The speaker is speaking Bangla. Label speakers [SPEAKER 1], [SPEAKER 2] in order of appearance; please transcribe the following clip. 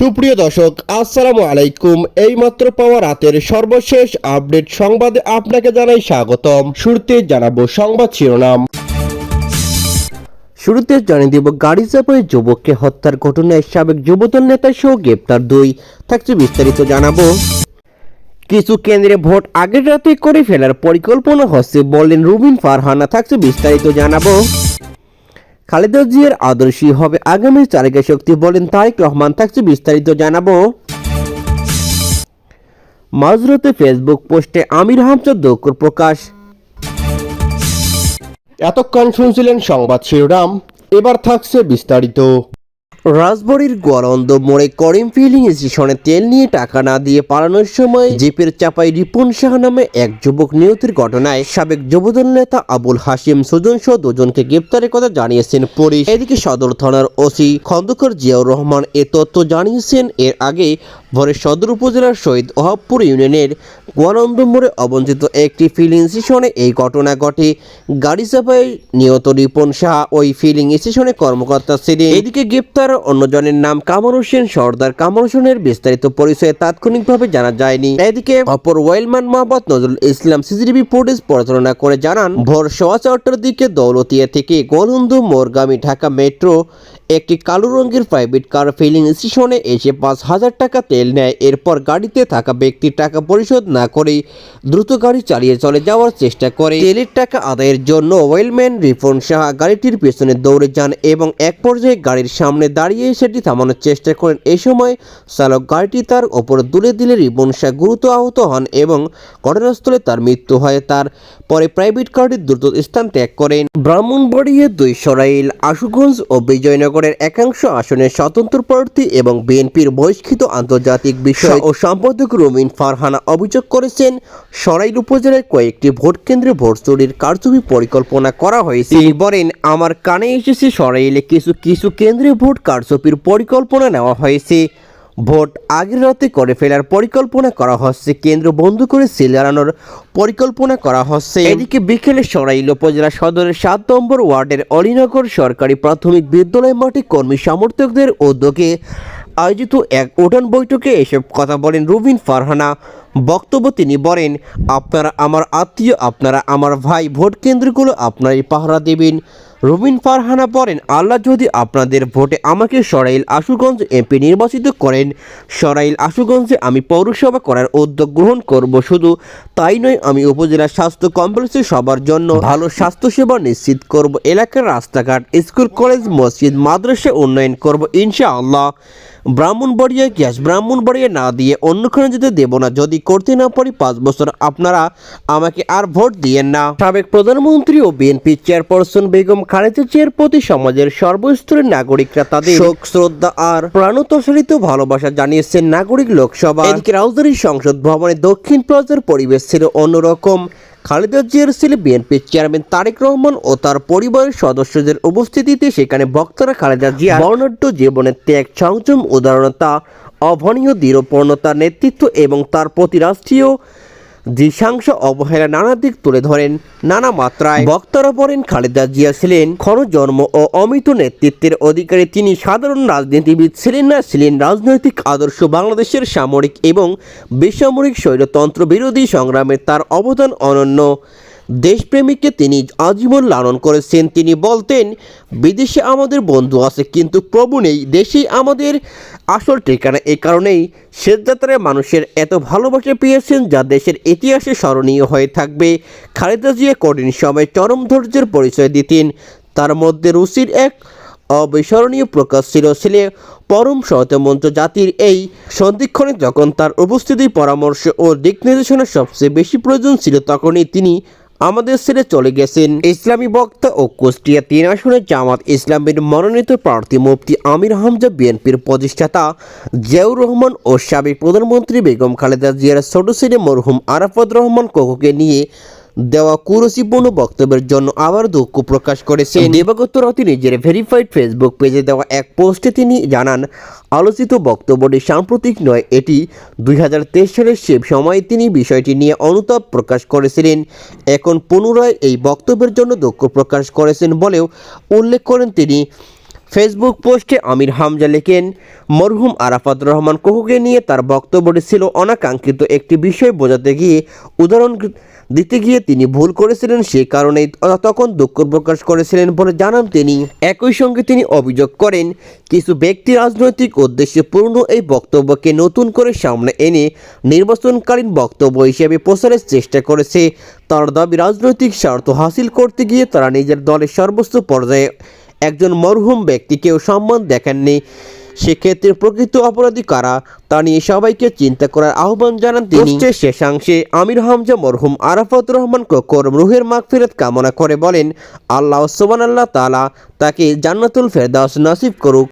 [SPEAKER 1] সুপ্রিয় দর্শক, আসসালামু আলাইকুম। এইমাত্র পাওয়া রাতের সর্বশেষ আপডেট সংবাদে আপনাকে জানাই স্বাগতম। শুরুতে জানাব সংবাদ শিরোনাম। শুরুতে জানিয়ে দেব, গাড়ি চাপায় যুবককে হত্যার ঘটনায় সাবেক যুবদল নেতা সহ গ্রেপ্তার দুই। থাকছে বিস্তারিত জানাব। কিছু কেন্দ্রে ভোট আগের রাতে করে ফেলার পরিকল্পনা হচ্ছে বললেন রুবিন ফারহানা। থাকছে বিস্তারিত জানাব। খালেদা জিয়ার আদর্শী হবে আগামী চালিকা শক্তি বলেন তারেক রহমান। থাকছে বিস্তারিত জানাব। মাঝরাতে ফেসবুক পোস্টে আমির হামচর দুঃখ প্রকাশ। এতক্ষণ শুনছিলেন সংবাদ শিরোনাম, এবার থাকছে বিস্তারিত। রাজবাড়ির গোয়ালন্দ মোড়ে করিম ফিলিং স্টেশনে তেল নিয়ে টাকা না দিয়ে পালানোর সময় জিপের চাপায় রিপন শাহ নামে এক যুবক নিহতের ঘটনায় সাবেক যুবদল নেতা আবুল হাসিম সুজন সহ দুজনকে গ্রেপ্তারের কথা জানিয়েছেন পুলিশ। এদিকে সদর থানার ওসি খন্দকার জিয়াউর রহমান এ তথ্য জানিয়েছেন, এর আগে ভোরে সদর উপজেলার শহীদ ওহাবপুর ইউনিয়নের গোয়ালন্দ মোড়ে অবঞ্চিত একটি ফিলিং স্টেশনে এই ঘটনা ঘটে। গাড়ি চাপায় নিহত রিপন শাহ ওই ফিলিং স্টেশনে কর্মকর্তা ছিলেন। এদিকে গ্রেপ্তার অন্যজনের নাম কামর হোসেন সর্দার কামর হোসেনের বিস্তারিত পরিচয় তাৎক্ষণিকভাবে জানা যায়নি। এদিকে অপর ওয়েলম্যান মোহাম্মদ নজরুল ইসলাম সিসিটিভি ফুটেজ পরিচালনা করে জানান, ভোর সোয়া চারটার দিকে দৌলতিয়া থেকে গোলন্দ মোরগামী ঢাকা মেট্রো একটি কালো রঙের প্রাইভেট কার ফিলিং স্টেশনে এসে পাঁচ হাজার টাকা তেল নেয়। এরপর গাড়িতে থাকা ব্যক্তির টাকা পরিশোধ না করে দ্রুত গাড়ি চালিয়ে চলে যাওয়ার চেষ্টা করে। তেলের টাকা আদায়ের জন্য ওয়েলম্যান রিফন সাহা গাড়িটির পেছনে দৌড়ে যান এবং এক পর্যায়ে গাড়ির সামনে দাঁড়িয়ে সেটি থামানোর চেষ্টা করেন। এই সময় চালক গাড়িটি তার ওপর তুলে দিলে রিপন শাহ গুরুতর আহত হন এবং ঘটনাস্থলে তার মৃত্যু হয়। তার পরে প্রাইভেট কারটি দ্রুত স্থান ত্যাগ করেন। ব্রাহ্মণবাড়িয়া দুই সরাইল, আশুগঞ্জ ও বিজয়নগরের একাংশ আসনের স্বতন্ত্র প্রার্থী এবং বিএনপির বহিষ্কৃত আন্তর্জাতিক বিষয় ও সম্পাদক রুমিন ফারহানা অভিযোগ করেছেন, সরাইল উপজেলায় কয়েকটি ভোট কেন্দ্রে ভোট চুরির কারচুপি পরিকল্পনা করা হয়েছে। বলেন, আমার কানে এসেছে সরাইলে কিছু কিছু কেন্দ্রে ভোট কারচুপির পরিকল্পনা নেওয়া হয়েছে। ভোট আগের রাতে করে ফেলার পরিকল্পনা করা হচ্ছে। কেন্দ্র বন্ধ করে সিল হারানোর পরিকল্পনা করা হচ্ছে। এদিকে বিকেলে সরাইল উপজেলা সদরের সাত নম্বর ওয়ার্ডের অলিনগর সরকারি প্রাথমিক বিদ্যালয় মাঠে কর্মী সমর্থকদের উদ্যোগে আয়োজিত এক উঠান বৈঠকে এসব কথা বলেন রুবিন ফারহানা। বক্তব্য তিনি বলেন, আপনারা আমার আত্মীয়, আপনারা আমার ভাই, ভোট কেন্দ্রগুলো আপনারই পাহারা দেবেন। রুবিন ফারহানা বলেন, আল্লাহ যদি আপনাদের ভোটে আমাকে সরাইল আশুগঞ্জ এমপি নির্বাচিত করেন, সরাইল আশুগঞ্জে আমি পৌরসভা করার উদ্যোগ গ্রহণ করব শুধু তাই নয়, আমি উপজেলা স্বাস্থ্য কমপ্লেক্সে সবার জন্য ভালো স্বাস্থ্যসেবা নিশ্চিত করব, এলাকার রাস্তাঘাট, স্কুল, কলেজ, মসজিদ, মাদ্রাসা উন্নয়ন করব ইনশাআল্লাহ। ব্রাহ্মণবাড়িয়া গ্যাস, ব্রাহ্মণবাড়িয়া না দিয়ে অন্যখানে যেতে দেব না, যদি করতে না পারি পাঁচ বছর আপনারা আমাকে আর ভোট দিয়েন না। সাবেক প্রধানমন্ত্রী ও বিএনপি চেয়ারপারসন বেগম খালেদা জিয়ার প্রতি সমাজের সর্বস্তরের নাগরিকরা তাদের শোক শ্রদ্ধা আর প্রাণোত্সরিত ভালোবাসা জানিয়েছেন নাগরিক লোকসভা। এদিকে রাজধানীর সংসদ ভবনে দক্ষিণ প্লাজার পরিবেশ ছিল অন্যরকম। খালেদা জিয়ার ছেলে বিএনপির চেয়ারম্যান তারেক রহমান ও তার পরিবারের সদস্যদের উপস্থিতিতে সেখানে বক্তারা খালেদা জিয়া বর্ণাঢ্য জীবনের ত্যাগ সংযম উদারণতা অভনীয় দৃঢ়পূর্ণতার নেতৃত্ব এবং তার প্রতি রাষ্ট্রীয় দৃশাংশ অবহেলা নানা দিক তুলে ধরেন। নানা মাত্রায় বক্তারা বলেন, খালেদা জিয়া ছিলেন ক্ষণজন্ম ও অমিত নেতৃত্বের অধিকারী। তিনি সাধারণ রাজনীতিবিদ ছিলেন না, ছিলেন রাজনৈতিক আদর্শ বাংলাদেশের সামরিক এবং বেসামরিক স্বৈরতন্ত্র বিরোধী সংগ্রামে তার অবদান অনন্য। দেশপ্রেমিককে তিনি আজীবন লালন করেছেন। তিনি বলতেন, বিদেশে আমাদের বন্ধু আছে, কিন্তু প্রভু নেই। দেশেই আমাদের আসল ঠিকানা এ কারণেই শেষযাত্রায় মানুষের এত ভালোবাসা পেয়েছেন যা দেশের ইতিহাসে স্মরণীয় হয়ে থাকবে। খালেদা জিয়া কঠিন সময় চরম ধৈর্যের পরিচয় দিতেন। তার মধ্যে রুচির এক অবিস্মরণীয় প্রকাশ ছিল ছেলে পরম সহতমন্ত্র জাতির এই সন্ধিক্ষণে যখন তার উপস্থিতি পরামর্শ ও দিক নির্দেশনা সবচেয়ে বেশি প্রয়োজন ছিল, তখনই তিনি আমাদের ছেড়ে চলে গেছেন ইসলামী বক্তা ও কুষ্টিয়া তিন আসনের জামাত ইসলামের মনোনীত প্রার্থী মুফতি আমির হামজা বিএনপির প্রতিষ্ঠাতা জিয়াউর রহমান ও সাবেক প্রধানমন্ত্রী বেগম খালেদা জিয়ার ছোট ছেলে মরহুম আরাফত রহমান কোকোকে নিয়ে দেওয়া কুরসিপূর্ণ বক্তব্যের জন্য আবার দুঃখ প্রকাশ করেছেন। দিবাগত রাতে নিজের ভেরিফাইড ফেসবুক পেজে দেওয়া এক পোস্টে তিনি জানান, আলোচিত বক্তব্যটি সাম্প্রতিক নয়, এটি দুই হাজার তেইশ সালের সে সময় তিনি বিষয়টি নিয়ে অনুতাপ প্রকাশ করেছিলেন। এখন পুনরায় এই বক্তব্যের জন্য দুঃখ প্রকাশ করেছেন বলেও উল্লেখ করেন তিনি। ফেসবুক পোস্টে আমির হামজা লেখেন, মরহুম আরাফাত রহমান কোকুকে নিয়ে তার বক্তব্যটি ছিল অনাকাঙ্ক্ষিত একটি বিষয় বোঝাতে গিয়ে উদাহরণ দিতে গিয়ে তিনি ভুল করেছিলেন সে কারণেই তখন দুঃখ প্রকাশ করেছিলেন বলে জানান তিনি। একই সঙ্গে তিনি অভিযোগ করেন, কিছু ব্যক্তি রাজনৈতিক উদ্দেশ্যে পূর্ণ এই বক্তব্যকে নতুন করে সামনে এনে নির্বাচনকালীন বক্তব্য হিসেবে প্রচারের চেষ্টা করেছে। তার দাবি, রাজনৈতিক স্বার্থ হাসিল করতে গিয়ে তারা নিজের দলের সর্বোচ্চ পর্যায়ে একজন মরহুম ব্যক্তিকেও সম্মান দেখাননি। সেক্ষেত্রে প্রকৃত অপরাধী কারা, তা নিয়ে সবাইকে চিন্তা করার আহ্বান জানান তিনি। শেষাংশে আমির হামজা, মরহুম আরাফাত রহমান কোকর রুহের মাগফিরাত কামনা করে বলেন, আল্লাহ সোবান আল্লাহ তালা তাকে জান্নাতুল ফেরদাস নাসিব করুক।